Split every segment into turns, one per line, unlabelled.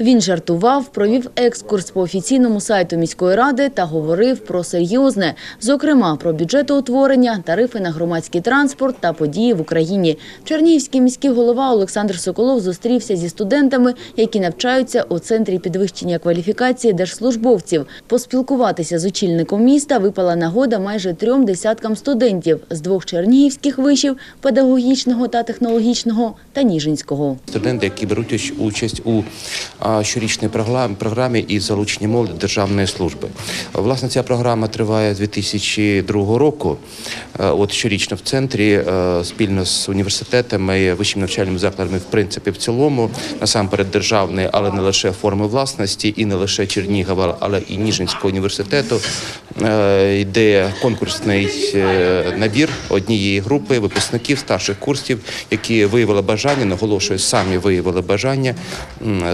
Він жартував, провів екскурс по офіційному сайту міської ради та говорив про серйозне, зокрема про бюджетоутворення, тарифи на громадський транспорт та події в Україні. Чернігівський міський голова Олександр Соколов зустрівся зі студентами, які навчаються у центрі підвищення кваліфікації держслужбовців. Поспілкуватися з очільником міста випала нагода майже трьом десяткам студентів з двох чернігівських вишів педагогічного та технологічного та Ніжинського.
Студенти, які беруть участь у прогла- програмі із залучення молоді державної служби. Власне, ця програма триває з 2002 року. Е, От щорічно в центрі е, спільно з університетами, вищими навчальними закладами, в принципі, в цілому, насамперед державної, але не лише форми власності, і не лише Чернігова, але і Ніжинського університету. Е, Йде конкурсний е, набір однієї групи випускників старших курсів, які виявили бажання, наголошую, самі виявили бажання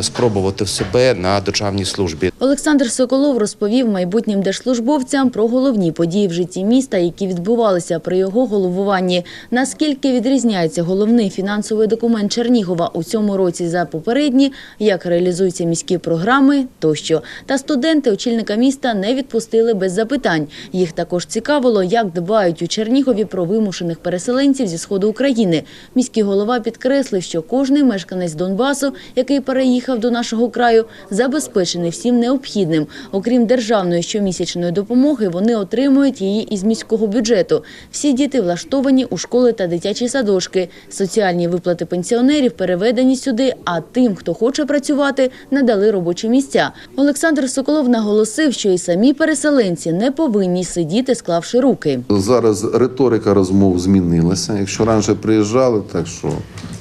спробувати себе на державній службі.
Олександр Соколов розповів майбутнім держслужбовцям про головні події в житті міста, які відбувалися при його головуванні. Наскільки відрізняється головний фінансовий документ Чернігова у цьому році за попередні, як реалізуються міські програми тощо. Та студенти очільника міста не відпустили без запитань. Їх також цікавило, як дбають у Чернігові про вимушених переселенців зі сходу України. Міський голова підкреслив, що кожний мешканець Донбасу, який переїхав до нашого краю, забезпечений всім необхідним. Окрім державної щомісячної допомоги, вони отримують її із міського бюджету. Всі діти влаштовані у школи та дитячі садочки. Соціальні виплати пенсіонерів переведені сюди, а тим, хто хоче працювати, надали робочі місця. Олександр Соколов наголосив, що і самі переселенці не повинні сидіти, склавши руки.
Зараз риторика розмов змінилася. Якщо раніше приїжджали, так що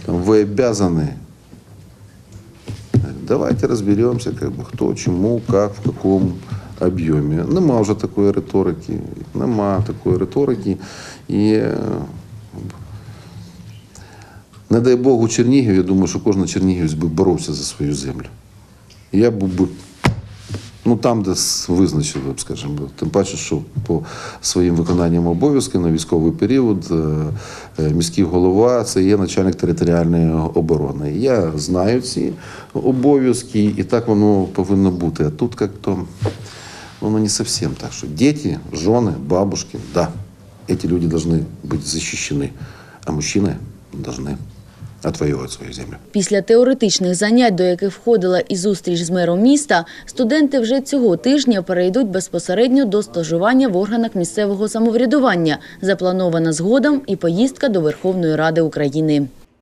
там, ви обязаны. Давайте розберемося, хто, чому, як, в якому об'ємі. Нема вже такої риторики. Нема такої риторики. І е, не дай Бог у Чернігів, я думаю, що кожен чернігівець би боровся за свою землю. Я був би Ну там, де визначили, скажімо, тим паче, що по своїм виконанням обов'язків на військовий період е, е, міський голова це є начальник територіальної оборони. Я знаю ці обов'язки, і так воно повинно бути. А тут як-то воно не зовсім так, що діти, жони, бабушки, да, ці люди повинні бути захищені, а мужчини повинні отвоювати свою землю.
Після теоретичних занять, до яких входила і зустріч з мером міста, студенти вже цього тижня перейдуть безпосередньо до стажування в органах місцевого самоврядування. Запланована згодом і поїздка до Верховної Ради України.